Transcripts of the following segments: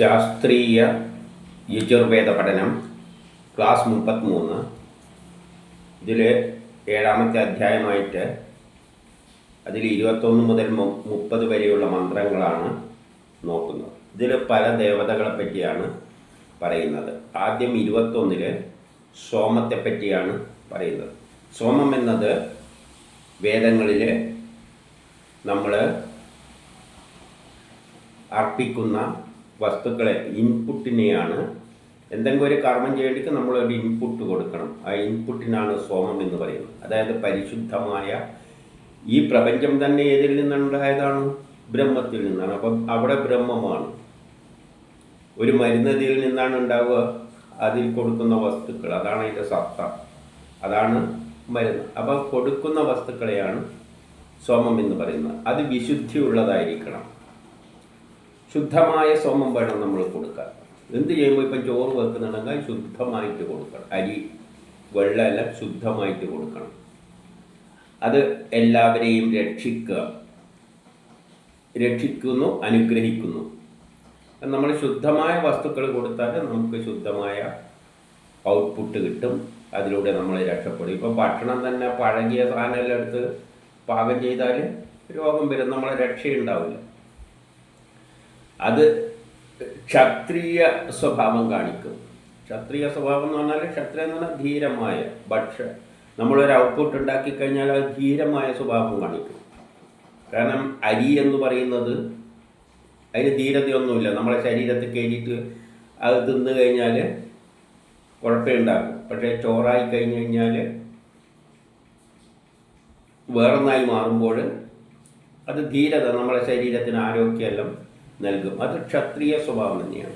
ശാസ്ത്രീയ യജുർവേദ പഠനം ക്ലാസ് മുപ്പത്തിമൂന്ന്. ഇതിൽ ഏഴാമത്തെ അധ്യായമായിട്ട് അതിൽ ഇരുപത്തൊന്ന് മുതൽ മുപ്പത് വരെയുള്ള മന്ത്രങ്ങളാണ് നോക്കുന്നത്. ഇതിൽ പല ദേവതകളെ പറ്റിയാണ് പറയുന്നത്. ആദ്യം ഇരുപത്തൊന്നിൽ സോമത്തെ പറ്റിയാണ് പറയുന്നത്. സോമം എന്നത് വേദങ്ങളിൽ നമ്മൾ അർപ്പിക്കുന്ന വസ്തുക്കളെ ഇൻപുട്ടിനെയാണ് എന്തെങ്കിലും ഒരു കർമ്മം ചെയ്യേണ്ടിക്ക് നമ്മളൊരു ഇൻപുട്ട് കൊടുക്കണം. ആ ഇൻപുട്ടിനാണ് സോമം എന്ന് പറയുന്നത്. അതായത് പരിശുദ്ധമായ ഈ പ്രപഞ്ചം തന്നെ ഏതിൽ നിന്നുണ്ടായതാണ്? ബ്രഹ്മത്തിൽ നിന്നാണ്. അപ്പം അവിടെ ബ്രഹ്മമാണ്. ഒരു മരുന്നതിൽ നിന്നാണ് ഉണ്ടാവുക. അതിൽ കൊടുക്കുന്ന വസ്തുക്കൾ. അതാണ് അതിന്റെ സത്ത. അതാണ് മരുന്ന്. അപ്പോൾ കൊടുക്കുന്ന വസ്തുക്കളെയാണ് സോമം എന്ന് പറയുന്നത്. അത് വിശുദ്ധിയുള്ളതായിരിക്കണം. ശുദ്ധമായ സോമം വേണം നമ്മൾ കൊടുക്കാൻ. എന്ത് ചെയ്യുമ്പോൾ ഇപ്പം ചോറ് വെക്കുന്നുണ്ടെങ്കിൽ ശുദ്ധമായിട്ട് കൊടുക്കണം. അരി വെള്ളമെല്ലാം ശുദ്ധമായിട്ട് കൊടുക്കണം. അത് എല്ലാവരെയും രക്ഷിക്കുക. രക്ഷിക്കുന്നു അനുഗ്രഹിക്കുന്നു. നമ്മൾ ശുദ്ധമായ വസ്തുക്കൾ കൊടുത്താൽ നമുക്ക് ശുദ്ധമായ ഔട്ട്പുട്ട് കിട്ടും. അതിലൂടെ നമ്മൾ രക്ഷപ്പെടും. ഇപ്പോൾ ഭക്ഷണം തന്നെ പഴകിയ സാധനമെല്ലാം എടുത്ത് പാകം ചെയ്താൽ രോഗം വരും. നമ്മളെ രക്ഷയുണ്ടാവില്ല. അത് ക്ഷത്രിയ സ്വഭാവം കാണിക്കും. ക്ഷത്രിയ സ്വഭാവം എന്ന് പറഞ്ഞാൽ ക്ഷത്രിയ എന്ന് പറഞ്ഞാൽ ധീരമായ ഭക്ഷ നമ്മളൊരു ഔട്ട്പുട്ട് ഉണ്ടാക്കി കഴിഞ്ഞാൽ അത് ധീരമായ സ്വഭാവം കാണിക്കും. കാരണം അരി എന്ന് പറയുന്നത് അതിന് ധീരതയൊന്നുമില്ല. നമ്മളെ ശരീരത്തിൽ കയറ്റിയിട്ട് അത് തിന്നു കഴിഞ്ഞാൽ കുഴപ്പമുണ്ടാകും പക്ഷേ ചോറായി കഴിഞ്ഞ് കഴിഞ്ഞാൽ വേറൊന്നായി മാറുമ്പോൾ അത് ധീരത നമ്മളെ ശരീരത്തിന് ആരോഗ്യമെല്ലാം നൽകും. അത് ക്ഷത്രിയ സ്വഭാവം തന്നെയാണ്.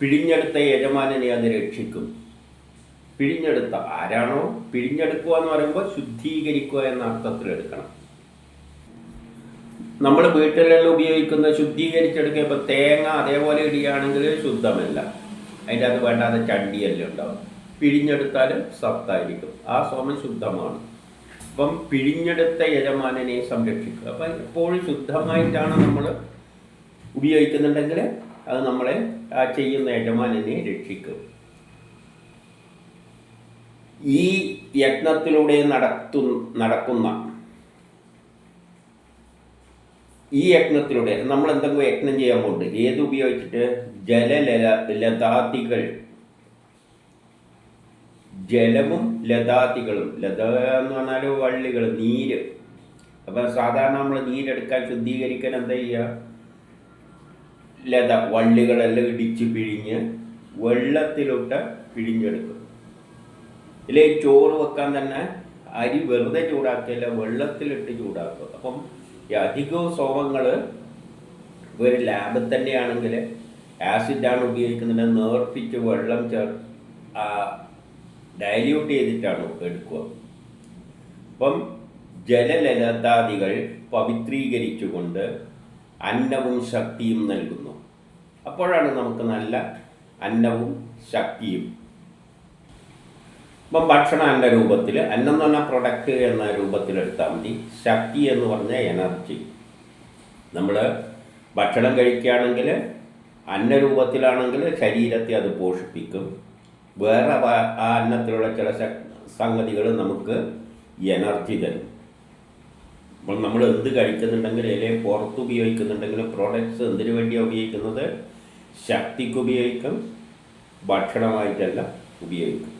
പിഴിഞ്ഞെടുത്ത യജമാനനെ അത് രക്ഷിക്കും. പിഴിഞ്ഞെടുത്ത ആരാണോ പിഴിഞ്ഞെടുക്കുക എന്ന് പറയുമ്പോൾ ശുദ്ധീകരിക്കുക എന്ന അർത്ഥത്തിൽ എടുക്കണം. നമ്മൾ വീട്ടിലെല്ലാം ഉപയോഗിക്കുന്ന ശുദ്ധീകരിച്ചെടുക്കുക ഇപ്പോൾ തേങ്ങ അതേപോലെ ഇടുകയാണെങ്കിൽ ശുദ്ധമല്ല. അതിന്റെ അത് വേണ്ടാതെ ചണ്ടിയെല്ലാം ഉണ്ടാവും. പിഴിഞ്ഞെടുത്താലും സത്തായിരിക്കും. ആ സോമൻ ശുദ്ധമാണ്. അപ്പം പിഴിഞ്ഞെടുത്ത യജമാനനെ സംരക്ഷിക്കുക. അപ്പം എപ്പോഴും ശുദ്ധമായിട്ടാണ് നമ്മൾ ഉപയോഗിക്കുന്നുണ്ടെങ്കിൽ അത് നമ്മളെ ആ ചെയ്യുന്ന യജമാനെ രക്ഷിക്കും. ഈ യജ്ഞത്തിലൂടെ നടത്തു നടക്കുന്ന ഈ യജ്ഞത്തിലൂടെ നമ്മൾ എന്തെങ്കിലും യജ്ഞം ചെയ്യാൻ പോകുന്നുണ്ട് ഏത് ഉപയോഗിച്ചിട്ട്? ജലലല ലതാതികൾ ജലവും ലതാതികളും ലത എന്ന് പറഞ്ഞാൽ വള്ളികൾ നീര്. അപ്പം സാധാരണ നമ്മൾ നീരെടുക്കാൻ ശുദ്ധീകരിക്കാൻ എന്താ ചെയ്യുക ലത വള്ളികളെല്ലാം ഇടിച്ച് പിഴിഞ്ഞ് വെള്ളത്തിലോട്ട് പിഴിഞ്ഞെടുക്കും. ഇതിലെ ചോറ് വെക്കാൻ തന്നെ അരി വെറുതെ ചൂടാക്കിയല്ല വെള്ളത്തിലിട്ട് ചൂടാക്കും. അപ്പം ഈ അധികവും സോമങ്ങൾ ഒരു ലാബിൽ തന്നെയാണെങ്കിൽ ആസിഡാണ് ഉപയോഗിക്കുന്നത്. നേർപ്പിച്ച് വെള്ളം ചേർ ഡൈല്യൂട്ട് ചെയ്തിട്ടാണ് എടുക്കുക. അപ്പം ജലലതാദികൾ പവിത്രീകരിച്ചുകൊണ്ട് അന്നവും ശക്തിയും നൽകുന്നു. അപ്പോഴാണ് നമുക്ക് നല്ല അന്നവും ശക്തിയും. ഇപ്പം ഭക്ഷണം എന്റെ രൂപത്തിൽ അന്നം എന്ന് പറഞ്ഞാൽ പ്രൊഡക്റ്റ് എന്ന രൂപത്തിൽ എടുത്താൽ മതി. ശക്തി എന്ന് പറഞ്ഞാൽ എനർജി നമ്മൾ ഭക്ഷണം കഴിക്കുകയാണെങ്കിൽ അന്നരൂപത്തിലാണെങ്കിൽ ശരീരത്തെ അത് പോഷിപ്പിക്കും. വേറെ ആ അന്നത്തിലുള്ള ചില സംഗതികൾ നമുക്ക് എനർജി തരും. അപ്പോൾ നമ്മൾ എന്ത് കഴിക്കുന്നുണ്ടെങ്കിൽ അല്ലെങ്കിൽ പുറത്ത് ഉപയോഗിക്കുന്നുണ്ടെങ്കിൽ പ്രോഡക്ട്സ് എന്തിനു വേണ്ടിയാണ് ഉപയോഗിക്കുന്നത്? ശക്തിക്ക് ഉപയോഗിക്കും ഭക്ഷണമായിട്ടല്ല ഉപയോഗിക്കും.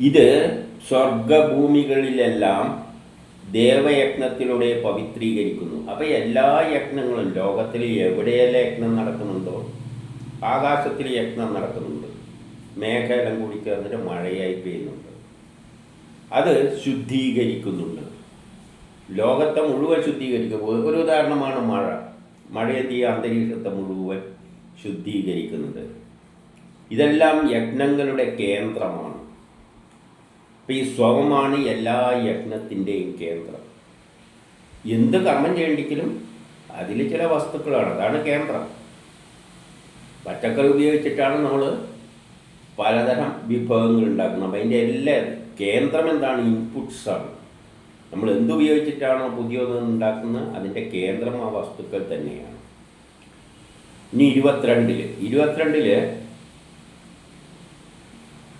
ഇത് സ്വർഗഭൂമികളിലെല്ലാം ദേവയജ്ഞത്തിലൂടെ പവിത്രീകരിക്കുന്നു. അപ്പോൾ എല്ലാ യജ്ഞങ്ങളും ലോകത്തിൽ എവിടെയെല്ലാം യജ്ഞം നടക്കുന്നുണ്ടോ ആകാശത്തിൽ യജ്ഞം നടക്കുന്നുണ്ട്. മേഘലം കൂടി ചേർന്നിട്ട് മഴയായി പെയ്യുന്നുണ്ട്. അത് ശുദ്ധീകരിക്കുന്നുണ്ട്. ലോകത്തെ മുഴുവൻ ശുദ്ധീകരിക്കുക. ഒരു ഉദാഹരണമാണ് മഴ. മഴ അന്തരീക്ഷത്തെ മുഴുവൻ ശുദ്ധീകരിക്കുന്നത്. ഇതെല്ലാം യജ്ഞങ്ങളുടെ കേന്ദ്രമാണ്. അപ്പം ഈ സ്വമാണ് എല്ലാ യജ്ഞത്തിന്റെയും കേന്ദ്രം. എന്ത് കർമ്മം ചെയ്യണ്ടെങ്കിലും അതിൽ ചില വസ്തുക്കളാണ്. അതാണ് കേന്ദ്രം. പച്ചക്കറി ഉപയോഗിച്ചിട്ടാണ് നമ്മൾ പലതരം വിഭവങ്ങൾ ഉണ്ടാക്കുന്നത്. അപ്പം അതിന്റെ എല്ലാ കേന്ദ്രം എന്താണ്? ഇൻപുട്സാണ് നമ്മൾ എന്തുപയോഗിച്ചിട്ടാണോ പുതിയതെന്ന് ഉണ്ടാക്കുന്നത്? അതിന്റെ കേന്ദ്രം ആ വസ്തുക്കൾ തന്നെയാണ്. ഇനി ഇരുപത്തിരണ്ടിൽ. ഇരുപത്തിരണ്ടിൽ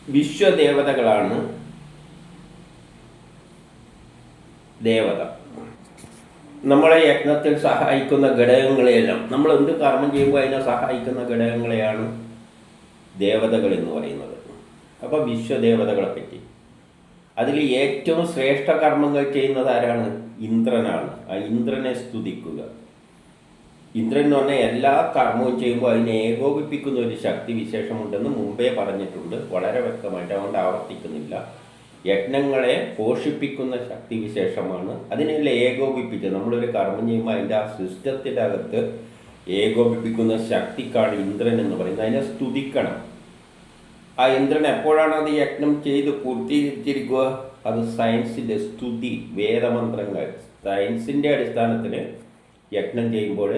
വിശ്വദേവതകളാണ് ദേവത. നമ്മളെ യജ്ഞത്തിൽ സഹായിക്കുന്ന ഘടകങ്ങളെയെല്ലാം നമ്മൾ എന്ത് കർമ്മം ചെയ്യുമ്പോൾ അതിനെ സഹായിക്കുന്ന ഘടകങ്ങളെയാണ് ദേവതകൾ എന്ന് പറയുന്നത്. അപ്പോൾ വിശ്വദേവതകളെ പറ്റി. അതിൽ ഏറ്റവും ശ്രേഷ്ഠ കർമ്മങ്ങൾ ചെയ്യുന്നത് ആരാണ്? ഇന്ദ്രനാണ്. ആ ഇന്ദ്രനെ സ്തുതിക്കുക. ഇന്ദ്രൻ എന്ന് പറഞ്ഞാൽ എല്ലാ കർമ്മവും ചെയ്യുമ്പോൾ അതിനെ ഏകോപിപ്പിക്കുന്ന ഒരു ശക്തി വിശേഷമുണ്ടെന്ന് മുമ്പേ പറഞ്ഞിട്ടുണ്ട്. വളരെ വ്യക്തമായിട്ട് അതുകൊണ്ട് ആവർത്തിക്കുന്നില്ല. യജ്ഞങ്ങളെ പോഷിപ്പിക്കുന്ന ശക്തി വിശേഷമാണ്. അതിനെല്ലാം ഏകോപിപ്പിച്ച് നമ്മളൊരു കർമ്മം ചെയ്യുമ്പോൾ അതിന്റെ ആ സിസ്റ്റത്തിന്റെ അകത്ത് ഏകോപിപ്പിക്കുന്ന ശക്തിക്കാണ് ഇന്ദ്രൻ എന്ന് പറയുന്നത്. അതിനെ സ്തുതിക്കണം. ആ ഇന്ദ്രൻ എപ്പോഴാണ് അത് യജ്ഞം ചെയ്ത് പൂർത്തീകരിച്ചിരിക്കുക? അത് സയൻസിന്റെ സ്തുതി വേദമന്ത്രങ്ങൾ. സയൻസിന്റെ അടിസ്ഥാനത്തിൽ യജ്ഞം ചെയ്യുമ്പോൾ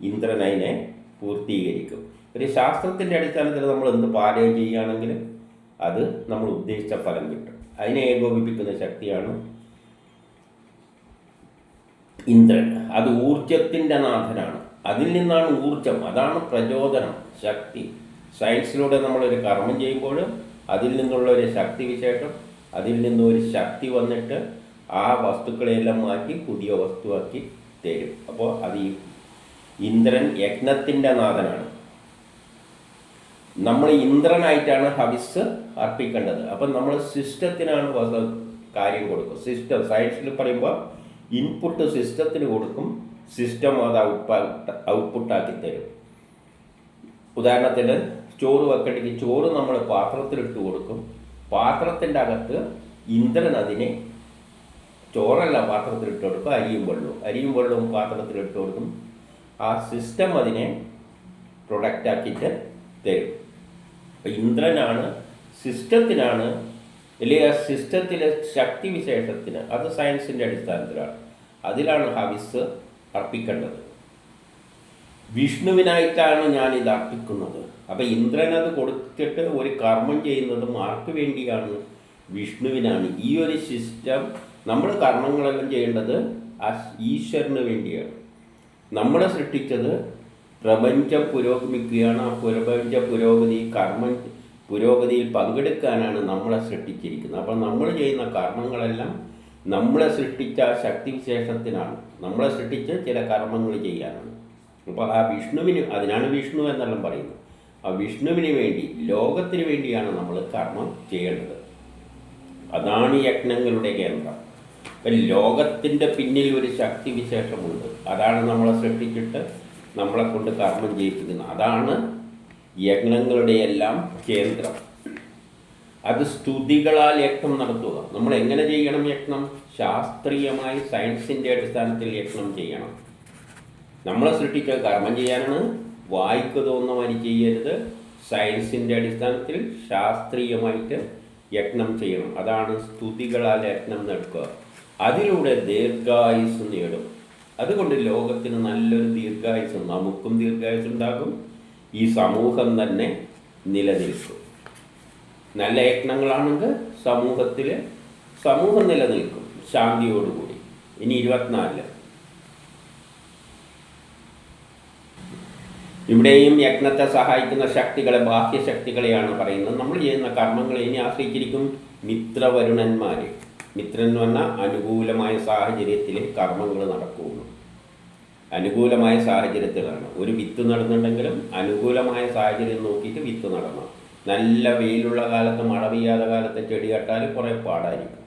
ഇന്ദ്രൻ അതിനെ പൂർത്തീകരിക്കും. ഒരു ശാസ്ത്രത്തിന്റെ അടിസ്ഥാനത്തിൽ നമ്മൾ എന്ത് പാലയം ചെയ്യുകയാണെങ്കിൽ അത് നമ്മൾ ഉദ്ദേശിച്ച ഫലം കിട്ടും. അതിനെ ഏകോപിപ്പിക്കുന്ന ശക്തിയാണ് ഇന്ദ്രൻ. അത് ഊർജത്തിന്റെ നാഥനാണ്. അതിൽ നിന്നാണ് ഊർജം അതാണ് പ്രചോദനം ശക്തി. സയൻസിലൂടെ നമ്മളൊരു കർമ്മം ചെയ്യുമ്പോൾ അതിൽ നിന്നുള്ള ഒരു ശക്തി വിശേഷം അതിൽ നിന്നൊരു ശക്തി വന്നിട്ട് ആ വസ്തുക്കളെല്ലാം മാറ്റി പുതിയ വസ്തുവാക്കി തരും. അപ്പോൾ അത് ഇന്ദ്രൻ യജ്ഞത്തിന്റെ നാഥനാണ്. നമ്മൾ ഇന്ദ്രനായിട്ടാണ് ഹവിസ് അർപ്പിക്കേണ്ടത്. അപ്പം നമ്മൾ സിസ്റ്റത്തിനാണ് കാര്യം കൊടുക്കും സിസ്റ്റം സയൻസിൽ പറയുമ്പോൾ ഇൻപുട്ട് സിസ്റ്റത്തിന് കൊടുക്കും സിസ്റ്റം അത് ഔട്ട്പുട്ട് ഔട്ട്പുട്ടാക്കി തരും. ഉദാഹരണത്തിന് ചോറ് വെക്കണമെങ്കിൽ ചോറ് നമ്മൾ പാത്രത്തിലിട്ട് കൊടുക്കും. പാത്രത്തിന്റെ അകത്ത് ഇന്ദ്രൻ അതിനെ ചോറല്ല പാത്രത്തിലിട്ട് കൊടുക്കും അരിയും വെള്ളവും. അരിയും വെള്ളവും പാത്രത്തിലിട്ട് കൊടുക്കും. ആ സിസ്റ്റം അതിനെ പ്രൊഡക്റ്റ് ആക്കിയിട്ട് തരും. ഇന്ദ്രനാണ് സിസ്റ്റത്തിനാണ് അല്ലെങ്കിൽ ആ സിസ്റ്റത്തിലെ ശക്തി വിശേഷത്തിന് അത് സയൻസിന്റെ അടിസ്ഥാനത്തിലാണ്. അതിലാണ് ഹവിസ് അർപ്പിക്കേണ്ടത്. വിഷ്ണുവിനായിട്ടാണ് ഞാൻ ഇത് അർപ്പിക്കുന്നത്. അപ്പം ഇന്ദ്രൻ അത് കൊടുത്തിട്ട് ഒരു കർമ്മം ചെയ്യുന്നതും ആർക്ക് വേണ്ടിയാണ് വിഷ്ണുവിനാണ്. ഈ ഒരു സിസ്റ്റം നമ്മൾ കർമ്മങ്ങളെല്ലാം ചെയ്യേണ്ടത് ആ ഈശ്വരന് വേണ്ടിയാണ്. നമ്മളെ സൃഷ്ടിച്ചത് പ്രപഞ്ചം പുരോഗമിക്കുകയാണ്. ആ പ്രപഞ്ച പുരോഗതി കർമ്മം പുരോഗതിയിൽ പങ്കെടുക്കാനാണ് നമ്മളെ സൃഷ്ടിച്ചിരിക്കുന്നത്. അപ്പം നമ്മൾ ചെയ്യുന്ന കർമ്മങ്ങളെല്ലാം നമ്മളെ സൃഷ്ടിച്ച ശക്തിവിശേഷത്തിനാണ്. നമ്മളെ സൃഷ്ടിച്ച് ചില കർമ്മങ്ങൾ ചെയ്യാനാണ്. അപ്പോൾ ആ വിഷ്ണുവിന് അതിനാണ് വിഷ്ണു എന്നെല്ലാം പറയുന്നത്. ആ വിഷ്ണുവിന് വേണ്ടി ലോകത്തിന് വേണ്ടിയാണ് നമ്മൾ കർമ്മം ചെയ്യേണ്ടത്. അതാണ് യജ്ഞങ്ങളുടെ കേന്ദ്രം. അപ്പം ലോകത്തിന്റെ പിന്നിൽ ഒരു ശക്തി വിശേഷമുണ്ട്. അതാണ് നമ്മളെ സൃഷ്ടിച്ചിട്ട് നമ്മളെ കൊണ്ട് കർമ്മം ചെയ്യിപ്പിക്കുന്നത്. അതാണ് യജ്ഞങ്ങളുടെ എല്ലാം കേന്ദ്രം. അത് സ്തുതികളാൽ യജ്ഞം നടത്തുക. നമ്മൾ എങ്ങനെ ചെയ്യണം യജ്ഞം? ശാസ്ത്രീയമായി സയൻസിന്റെ അടിസ്ഥാനത്തിൽ യജ്ഞം ചെയ്യണം. നമ്മളെ സൃഷ്ടിച്ച കർമ്മം ചെയ്യാനാണ്. വായിക്ക് തോന്നുന്ന മാതിരി ചെയ്യരുത്. സയൻസിന്റെ അടിസ്ഥാനത്തിൽ ശാസ്ത്രീയമായിട്ട് യജ്ഞം ചെയ്യണം. അതാണ് സ്തുതികളാൽ യജ്ഞം നടക്കുക. അതിലൂടെ ദീർഘായുസ് നേടും. അതുകൊണ്ട് ലോകത്തിന് നല്ലൊരു ദീർഘായുസ് നമുക്കും ദീർഘായുസ് ഉണ്ടാകും. ഈ സമൂഹം തന്നെ നിലനിൽക്കും. നല്ല യജ്ഞങ്ങളാണെങ്കിൽ സമൂഹത്തിൽ സമൂഹം നിലനിൽക്കും. ശാന്തിയോടുകൂടി. ഇനി ഇരുപത്തിനാലിൽ. ഇവിടെയും യജ്ഞത്തെ സഹായിക്കുന്ന ശക്തികളെ ബാഹ്യശക്തികളെയാണ് പറയുന്നത്. നമ്മൾ ചെയ്യുന്ന കർമ്മങ്ങളെ ഇനി ആശ്രയിച്ചിരിക്കും മിത്രവരുണന്മാർ മിത്രൻ എന്ന് പറഞ്ഞാൽ അനുകൂലമായ സാഹചര്യത്തിൽ കർമ്മങ്ങൾ നടക്കുകയുള്ളൂ അനുകൂലമായ സാഹചര്യത്തിലാണ്. ഒരു വിത്ത് നടന്നുണ്ടെങ്കിലും അനുകൂലമായ സാഹചര്യം നോക്കിയിട്ട് വിത്ത് നടണം. നല്ല വെയിലുള്ള കാലത്ത് മഴ പെയ്യാത്ത കാലത്ത് ചെടി കട്ടാൽ കുറേ പാടായിരിക്കും.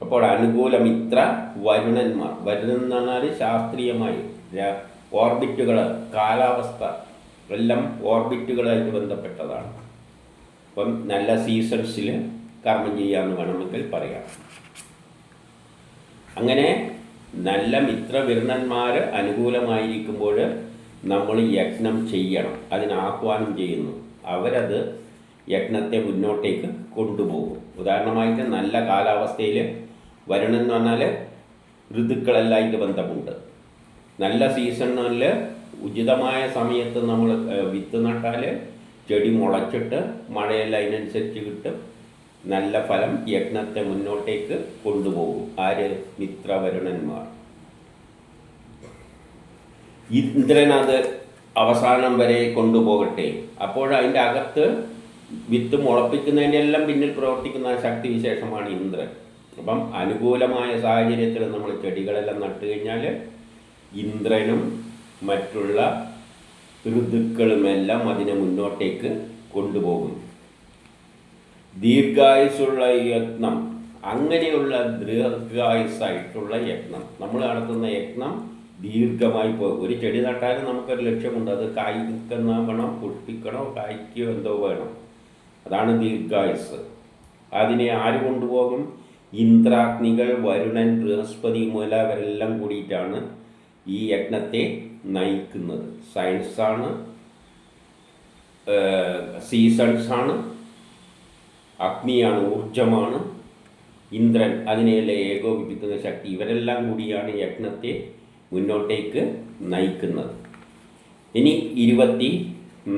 അപ്പോൾ അനുകൂല മിത്ര വരുണന്മാർ. വരുണൻ പറഞ്ഞാൽ ശാസ്ത്രീയമായി ഓർബിറ്റുകൾ കാലാവസ്ഥ എല്ലാം ഓർബിറ്റുകളായിട്ട് ബന്ധപ്പെട്ടതാണ്. അപ്പം നല്ല സീസൺസിൽ കർമ്മം ചെയ്യാമെന്ന് വേണമെങ്കിൽ പറയാം. അങ്ങനെ നല്ല മിത്രവിരുന്നന്മാർ അനുകൂലമായിരിക്കുമ്പോൾ നമ്മൾ യജ്ഞം ചെയ്യണം. അതിനാഹ്വാനം ചെയ്യുന്നു. അവരത് യജ്ഞത്തെ മുന്നോട്ടേക്ക് കൊണ്ടുപോകും. ഉദാഹരണമായിട്ട് നല്ല കാലാവസ്ഥയിൽ വരണമെന്ന് പറഞ്ഞാൽ ഋതുക്കളെല്ലാമായിട്ട് ബന്ധമുണ്ട്. നല്ല സീസണിൽ ഉചിതമായ സമയത്ത് നമ്മൾ വിത്ത് നട്ടാൽ ചെടി മുളച്ചിട്ട് മഴയെല്ലാം അതിനനുസരിച്ച് കിട്ടും. നല്ല ഫലം യജ്ഞത്തെ മുന്നോട്ടേക്ക് കൊണ്ടുപോകും. ആര്? മിത്രവരുണന്മാർ. ഇന്ദ്രൻ അത് അവസാനം വരെ കൊണ്ടുപോകട്ടെ. അപ്പോൾ അതിന്റെ അകത്ത് വിത്ത് മുളപ്പിക്കുന്നതിന്റെ എല്ലാം പിന്നിൽ പ്രവർത്തിക്കുന്ന ശക്തി വിശേഷമാണ് ഇന്ദ്രൻ. അപ്പം അനുകൂലമായ സാഹചര്യത്തിൽ നമ്മൾ ചെടികളെല്ലാം നട്ടു കഴിഞ്ഞാൽ ഇന്ദ്രനും മറ്റുള്ള ഋതുക്കളുമെല്ലാം അതിനെ മുന്നോട്ടേക്ക് കൊണ്ടുപോകും. ദീർഘായുസുള്ള യത്നം അങ്ങനെയുള്ള ദീർഘായുസായിട്ടുള്ള യത്നം നമ്മൾ നടത്തുന്ന യത്നം ദീർഘമായി പോകും ഒരു ചെടി നട്ടാലും നമുക്കൊരു ലക്ഷ്യമുണ്ട്. അത് കായ്ക്കുന്ന വേണം പുഷ്പിക്കണോ കായ്ക്കോ എന്തോ വേണം. അതാണ് ദീർഘായുസ് അതിനെ ആര് കൊണ്ടുപോകും? ഇന്ദ്രാഗ്നികൾ വരുണൻ ബൃഹസ്പതി മുതലവരെല്ലാം കൂടിയിട്ടാണ് ഈ യജ്ഞത്തെ നയിക്കുന്നത്. സയൻസാണ് സീസൺസാണ് അഗ്നിയാണ് ഊർജമാണ് ഇന്ദ്രൻ അതിനെയല്ലേ ഏകോപിപ്പിക്കുന്ന ശക്തി. ഇവരെല്ലാം കൂടിയാണ് യജ്ഞത്തെ മുന്നോട്ടേക്ക് നയിക്കുന്നത്. ഇനി ഇരുപത്തി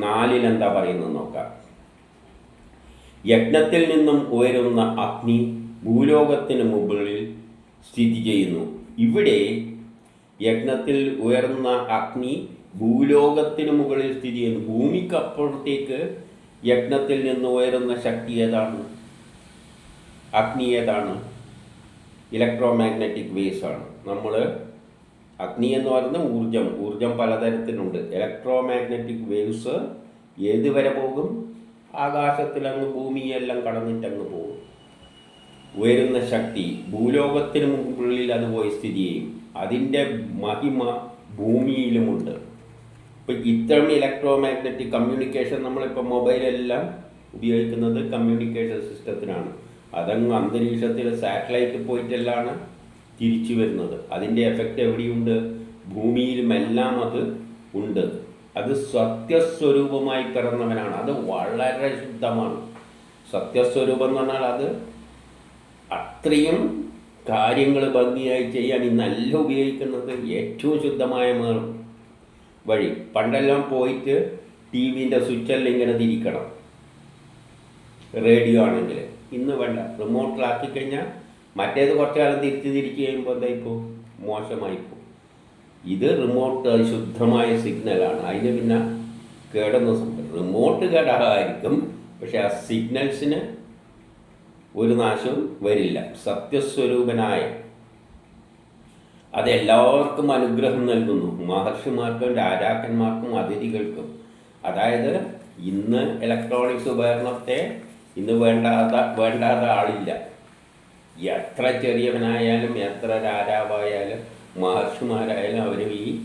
നാലിൽ എന്താ പറയുന്നത് നോക്കാം. യജ്ഞത്തിൽ നിന്നും ഉയരുന്ന അഗ്നി ഭൂലോകത്തിന് മുകളിൽ സ്ഥിതി ചെയ്യുന്നു. ഇവിടെ യജ്ഞത്തിൽ ഉയർന്ന അഗ്നി ഭൂലോകത്തിന് മുകളിൽ സ്ഥിതി ചെയ്യുന്നു. ഭൂമിക്കപ്പുറത്തേക്ക് യജ്ഞത്തിൽ നിന്ന് ഉയരുന്ന ശക്തി ഏതാണ്? അഗ്നി ഏതാണ്? ഇലക്ട്രോ മാഗ്നറ്റിക് വേവ്സ് ആണ്. നമ്മൾ അഗ്നി എന്ന് പറയുന്ന ഊർജം ഊർജം പലതരത്തിലുണ്ട്. ഇലക്ട്രോ മാഗ്നറ്റിക് വേവ്സ് ഏതുവരെ പോകും? ആകാശത്തിലങ്ങ് ഭൂമിയെല്ലാം കടന്നിട്ടങ്ങ് പോകും. ഉയരുന്ന ശക്തി ഭൂലോകത്തിന് മുകളിൽ അത് പോയി സ്ഥിതി ചെയ്യും. അതിന്റെ മഹിമ ഭൂമിയിലുമുണ്ട്. ഇപ്പം ഇത്തരം ഇലക്ട്രോ മാഗ്നറ്റിക് കമ്മ്യൂണിക്കേഷൻ നമ്മളിപ്പോൾ മൊബൈലെല്ലാം ഉപയോഗിക്കുന്നത് കമ്മ്യൂണിക്കേഷൻ സിസ്റ്റത്തിനാണ് അതങ്ങ് അന്തരീക്ഷത്തിൽ സാറ്റലൈറ്റ് പോയിട്ടെല്ലാം തിരിച്ചു വരുന്നത്. അതിന്റെ എഫക്റ്റ് എവിടെയുണ്ട്? ഭൂമിയിലുമെല്ലാം അത് ഉണ്ട്. അത് സത്യസ്വരൂപമായി പിറന്നവനാണ്. അത് വളരെ ശുദ്ധമാണ്. സത്യസ്വരൂപം എന്ന് പറഞ്ഞാൽ അത് അത്രയും കാര്യങ്ങൾ ഭംഗിയായി ചെയ്യാൻ ഇന്നല്ല ഉപയോഗിക്കുന്നത് ഏറ്റവും ശുദ്ധമായ വഴി. പണ്ടെല്ലാം പോയിട്ട് ടി വിന്റെ സ്വിച്ചെല്ലാം ഇങ്ങനെ തിരിക്കണം. റേഡിയോ ആണെങ്കിൽ ഇന്ന് വേണ്ട. റിമോട്ടിലാക്കി കഴിഞ്ഞാൽ മറ്റേത് കുറച്ച് കാലം തിരിച്ച് തിരിച്ച് കഴിയുമ്പോൾ എന്തായിപ്പോൾ മോശമായിപ്പോൾ ഇത് റിമോട്ട് ശുദ്ധമായ സിഗ്നലാണ് അതിന് പിന്നെ കേടൊന്നും റിമോട്ട് കേടായിരിക്കും. പക്ഷേ ആ സിഗ്നൽസിന് ഒരു നാശവും വരില്ല. സത്യസ്വരൂപനായ അതെല്ലാവർക്കും അനുഗ്രഹം നൽകുന്നു. മഹർഷിമാർക്കും രാജാക്കന്മാർക്കും അതിഥികൾക്കും. അതായത് ഇന്ന് ഇലക്ട്രോണിക്സ് ഉപകരണത്തെ ഇന്ന് വേണ്ടാത്ത വേണ്ടാത്ത ആളില്ല. എത്ര ചെറിയവനായാലും എത്ര രാജാവായാലും മഹർഷിമാരായാലും അവരും ഈ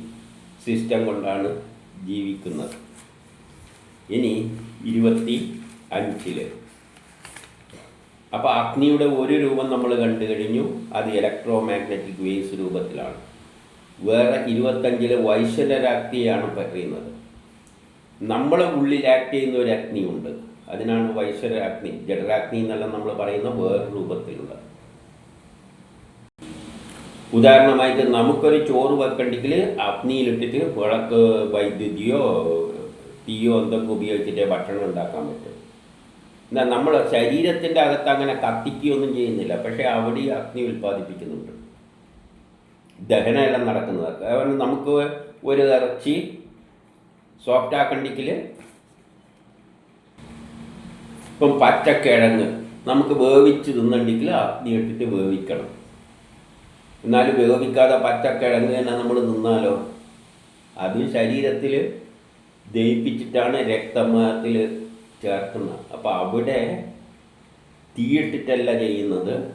സിസ്റ്റം കൊണ്ടാണ് ജീവിക്കുന്നത്. ഇനി ഇരുപത്തി അഞ്ചിൽ അപ്പോൾ അഗ്നിയുടെ ഒരു രൂപം നമ്മൾ കണ്ടു കഴിഞ്ഞു. അത് ഇലക്ട്രോ മാഗ്നറ്റിക് വേവ്സ് രൂപത്തിലാണ്. വേറെ ഇരുപത്തഞ്ചിലെ വൈശ്വരരാഗ്നിയാണ് പറയുന്നത്. നമ്മളെ ഉള്ളിൽ ആക്ട് ചെയ്യുന്ന ഒരു അഗ്നിയുണ്ട് അതിനാണ് വൈശ്വരാഗ്നി ജഡരാഗ്നി എന്നല്ല നമ്മൾ പറയുന്ന വേറെ രൂപത്തിലുള്ളത് ഉദാഹരണമായിട്ട് നമുക്കൊരു ചോറ് വെക്കണ്ടെങ്കിൽ അഗ്നിയിലിട്ടിട്ട് വിളക്ക് വൈദ്യുതിയോ തീയോ എന്തൊക്കെ ഉപയോഗിച്ചിട്ടേ ഭക്ഷണം ഉണ്ടാക്കാൻ പറ്റും. എന്നാൽ നമ്മൾ ശരീരത്തിന്റെ അകത്ത് അങ്ങനെ കത്തിക്കുകയൊന്നും ചെയ്യുന്നില്ല. പക്ഷേ അവിടെ അഗ്നി ഉൽപ്പാദിപ്പിക്കുന്നുണ്ട്. ദഹനമെല്ലാം നടക്കുന്നത്. കാരണം നമുക്ക് ഒരു ഇറച്ചി സോഫ്റ്റ് ആക്കണ്ടെങ്കിൽ ഇപ്പം പച്ചക്കിഴങ്ങ് നമുക്ക് വേവിച്ച് തിന്നണ്ടെങ്കിൽ അഗ്നി ഇട്ടിട്ട് വേവിക്കണം. എന്നാൽ വേവിക്കാതെ പച്ചക്കിഴങ്ങ് തന്നെ നമ്മൾ നിന്നാലോ അത് ശരീരത്തിൽ ദഹിപ്പിച്ചിട്ടാണ് രക്തമാത്തിൽ ചേർക്കുന്നത് അപ്പോൾ അവിടെ തീയിട്ടിട്ടല്ല ചെയ്യുന്നത്.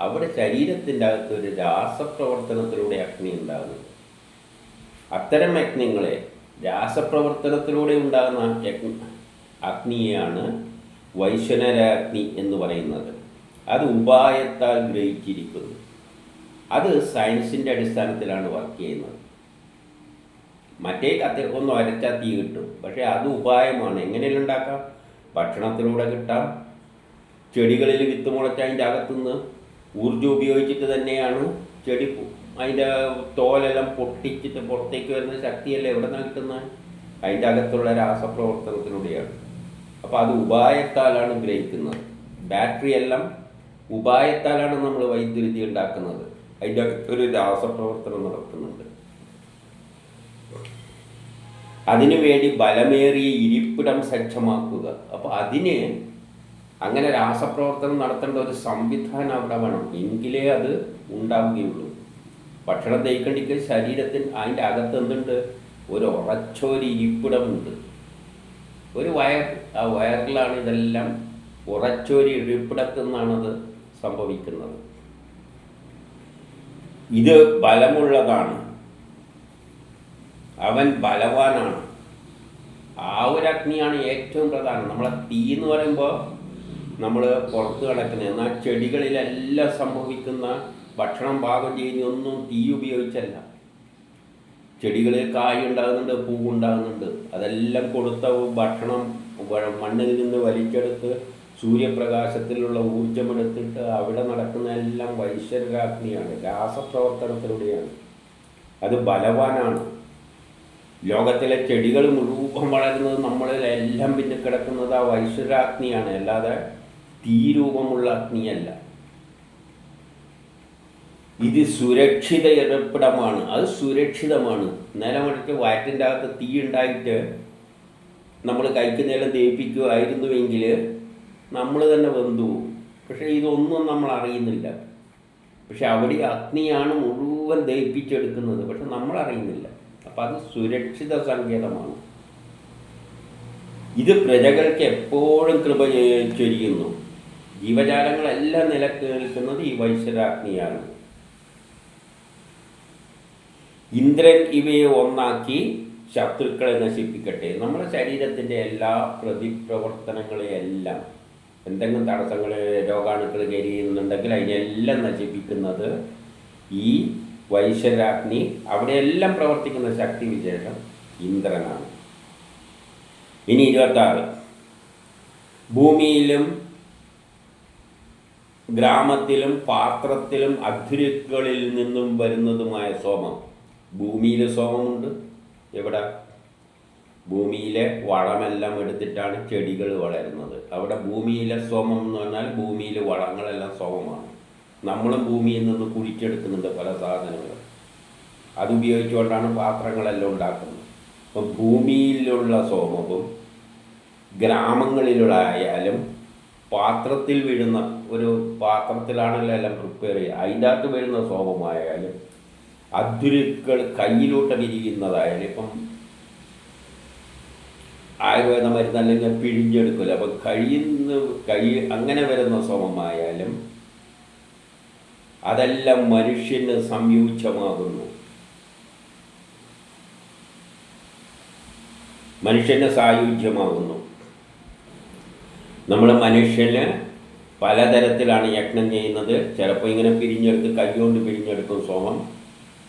അവിടെ ശരീരത്തിന്റെ അകത്ത് ഒരു രാസപ്രവർത്തനത്തിലൂടെ അഗ്നി ഉണ്ടാകുന്നത് അത്തരം യജ്ഞങ്ങളെ രാസപ്രവർത്തനത്തിലൂടെ ഉണ്ടാകുന്ന യജ്ഞ അഗ്നിയാണ് വൈശ്വനരാഗ്നി എന്ന് പറയുന്നത്. അത് ഉപായത്താൽ ഗ്രഹിച്ചിരിക്കുന്നു. അത് സയൻസിന്റെ അടിസ്ഥാനത്തിലാണ് വർക്ക് ചെയ്യുന്നത്. മറ്റേ കത്തി ഒന്ന് വരച്ചാൽ തീ കിട്ടും. പക്ഷേ അത് ഉപായമാണ്. എങ്ങനെയെല്ലാം ഉണ്ടാക്കാം? ഭക്ഷണത്തിലൂടെ കിട്ടാം. ചെടികളിൽ വിത്ത് മുളച്ച് അതിന്റെ അകത്തുനിന്ന് ഊർജം ഉപയോഗിച്ചിട്ട് തന്നെയാണ് ചെടി അതിന്റെ തോലെല്ലാം പൊട്ടിച്ചിട്ട് പുറത്തേക്ക് വരുന്ന ശക്തിയല്ല എവിടെ നിന്നാണ് കിട്ടുന്നത്? അതിന്റെ അകത്തുള്ള രാസപ്രവർത്തനത്തിലൂടെയാണ്. അപ്പോൾ അത് ഉപായത്താലാണ് ഗ്രഹിക്കുന്നത്. ബാറ്ററി എല്ലാം ഉപായത്താലാണ് നമ്മൾ വൈദ്യുതി ഉണ്ടാക്കുന്നത്. അതിന്റെ ഒരു രാസപ്രവർത്തനം നടത്തുന്നുണ്ട്. അതിനു വേണ്ടി ബലമേറിയ ഇരിപ്പിടം സജ്ജമാക്കുക. അപ്പോൾ അതിന് അങ്ങനെ രാസപ്രവർത്തനം നടത്തേണ്ട ഒരു സംവിധാനം അവിടെ വേണം. എങ്കിലേ അത് ഉണ്ടാവുകയുള്ളൂ. ഭക്ഷണം തേക്കണ്ടിക്ക് ശരീരത്തിൽ അതിന്റെ അകത്ത് എന്തുണ്ട്? ഒരു ഉറച്ചൊരു ഇരിപ്പിടമുണ്ട്. ഒരു വയർ ആ വയറിലാണ് ഇതെല്ലാം ഉറച്ചൊരു ഇരിപ്പിടത്തു നിന്നാണത് സംഭവിക്കുന്നത്. ഇത് ബലമുള്ളതാണ്. അവൻ ബലവാനാണ്. ആ ഒരു അഗ്നിയാണ് ഏറ്റവും പ്രധാനം. നമ്മളെ തീ എന്ന് പറയുമ്പോൾ നമ്മൾ പുറത്ത് കിടക്കുന്നത് എന്നാൽ ചെടികളിലെല്ലാം സംഭവിക്കുന്ന ഭക്ഷണം പാകം ചെയ്യുന്നൊന്നും തീ ഉപയോഗിച്ചല്ല. ചെടികളിൽ കായ് ഉണ്ടാകുന്നുണ്ട് പൂവുണ്ടാകുന്നുണ്ട് അതെല്ലാം കൊടുത്ത ഭക്ഷണം മണ്ണിൽ നിന്ന് വലിച്ചെടുത്ത് സൂര്യപ്രകാശത്തിലുള്ള ഊർജമെടുത്തിട്ട് അവിടെ നടക്കുന്ന എല്ലാം വൈശ്വരാഗ്നിയാണ് രാസപ്രവർത്തനത്തിലൂടെയാണ്. അത് ബലവാനാണ്. ലോകത്തിലെ ചെടികൾ മുഴുവൻ വളരുന്നത് നമ്മളിൽ എല്ലാം പിന്നെ കിടക്കുന്നത് ആ വൈശ്വരാഗ്നിയാണ് അല്ലാതെ തീരൂപമുള്ള അഗ്നിയല്ല. ഇത് സുരക്ഷിത ഇടപ്പിടമാണ് അത് സുരക്ഷിതമാണ്. നേരെ മറിച്ച് വയറ്റിന്റെ അകത്ത് തീ ഉണ്ടായിട്ട് നമ്മൾ കൈക്ക് നേരം ദഹിപ്പിക്കുമായിരുന്നുവെങ്കിൽ നമ്മൾ തന്നെ വെന്തു പക്ഷേ ഇതൊന്നും നമ്മൾ അറിയുന്നില്ല. പക്ഷെ അവിടെ അഗ്നിയാണ് മുഴുവൻ ദഹിപ്പിച്ചെടുക്കുന്നത് പക്ഷെ നമ്മൾ അറിയുന്നില്ല. അപ്പം അത് സുരക്ഷിത സങ്കേതമാണ്. ഇത് പ്രജകൾക്ക് എപ്പോഴും കൃപ ചൊരിയുന്നു. ജീവജാലങ്ങളെല്ലാം നിലയ്ക്ക് നിൽക്കുന്നത് ഈ വൈശ്വരാഗ്നിയാണ്. ഇന്ദ്രൻ ഇവയെ ഒന്നാക്കി ശത്രുക്കളെ നശിപ്പിക്കട്ടെ. നമ്മുടെ ശരീരത്തിന്റെ എല്ലാ പ്രതിപ്രവർത്തനങ്ങളെയെല്ലാം എന്തെങ്കിലും തടസ്സങ്ങൾ രോഗാണുക്കൾ കരിയുന്നുണ്ടെങ്കിൽ അതിനെല്ലാം നശിപ്പിക്കുന്നത് ഈ വൈശ്വരാഗ്നി അവിടെയെല്ലാം പ്രവർത്തിക്കുന്ന ശക്തി വിശേഷം ഇന്ദ്രനാണ്. ഇനി ഇരുപത്താറ്. ഭൂമിയിലും ഗ്രാമത്തിലും പാത്രത്തിലും അധുരുക്കളിൽ നിന്നും വരുന്നതുമായ സോമം. ഭൂമിയിലെ സോമമുണ്ട്. എവിടെ? ഭൂമിയിലെ വളമെല്ലാം എടുത്തിട്ടാണ് ചെടികൾ വളരുന്നത്. അവിടെ ഭൂമിയിലെ സോമം എന്ന് പറഞ്ഞാൽ ഭൂമിയിലെ വളങ്ങളെല്ലാം സോമമാണ്. നമ്മളും ഭൂമിയിൽ നിന്ന് കുഴിച്ചെടുക്കുന്നുണ്ട് പല സാധനങ്ങൾ അതുപയോഗിച്ചുകൊണ്ടാണ് പാത്രങ്ങളെല്ലാം ഉണ്ടാക്കുന്നത്. അപ്പം ഭൂമിയിലുള്ള സോമവും ഗ്രാമങ്ങളിലായാലും പാത്രത്തിൽ വീഴുന്ന ഒരു പാത്രത്തിലാണല്ലോ എല്ലാം പ്രിപ്പയർ ചെയ്യുക. അതിന്റെ അകത്ത് വരുന്ന സോമമായാലും അധുരുക്കൾ കയ്യിലോട്ട് വിരിയുന്നതായാലും ഇപ്പം ആയുർവേദ മരുന്ന് അല്ലെങ്കിൽ പിഴിഞ്ഞെടുക്കില്ല അപ്പം കഴിയുന്ന കൈ അങ്ങനെ വരുന്ന സോമമായാലും അതെല്ലാം മനുഷ്യന് സംയോജ്യമാകുന്നു. മനുഷ്യന് സായുജ്യമാകുന്നു. നമ്മൾ മനുഷ്യന് പലതരത്തിലാണ് യജ്ഞം ചെയ്യുന്നത്. ചിലപ്പോൾ ഇങ്ങനെ പിരിഞ്ഞെടുത്ത് കൈകൊണ്ട് പിരിഞ്ഞെടുക്കും സോമം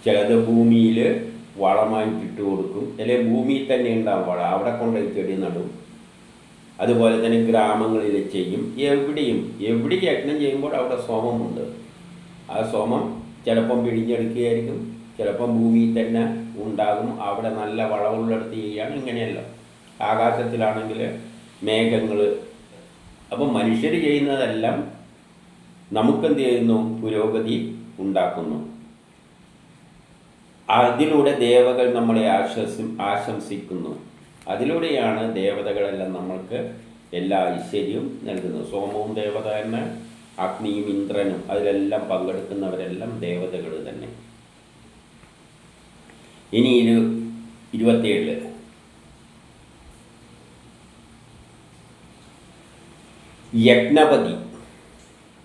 ചിലത് ഭൂമിയിൽ വളമായി ഇട്ട് കൊടുക്കും അല്ലെ ഭൂമിയിൽ തന്നെ ഉണ്ടാവും വളം. അവിടെ കൊണ്ടുപോയി ചെടി നടും. അതുപോലെ തന്നെ ഗ്രാമങ്ങളിൽ ചെയ്യും. എവിടെയും എവിടെ യജ്ഞം ചെയ്യുമ്പോൾ അവിടെ സോമമുണ്ട് ആ സോമം ചിലപ്പം പിഴിഞ്ഞെടുക്കുകയായിരിക്കും ചിലപ്പം ഭൂമിയിൽ തന്നെ ഉണ്ടാകും. അവിടെ നല്ല വളവുള്ളിടത്ത് ചെയ്യുകയാണ് ഇങ്ങനെയല്ല. ആകാശത്തിലാണെങ്കിൽ മേഘങ്ങൾ. അപ്പം മനുഷ്യർ ചെയ്യുന്നതെല്ലാം നമുക്കെന്ത് ചെയ്യുന്നു? പുരോഗതി ഉണ്ടാക്കുന്നു. അതിലൂടെ ദേവകൾ നമ്മളെ ആശ്വസി ആശംസിക്കുന്നു. അതിലൂടെയാണ് ദേവതകളെല്ലാം നമ്മൾക്ക് എല്ലാ ഐശ്വര്യവും നൽകുന്നത്. സോമവും ദേവത തന്നെ അഗ്നിയും ഇന്ദ്രനും അതിലെല്ലാം പങ്കെടുക്കുന്നവരെല്ലാം ദേവതകൾ തന്നെ. ഇനി ഇരു ഇരുപത്തിയേഴ് യജ്ഞപതി.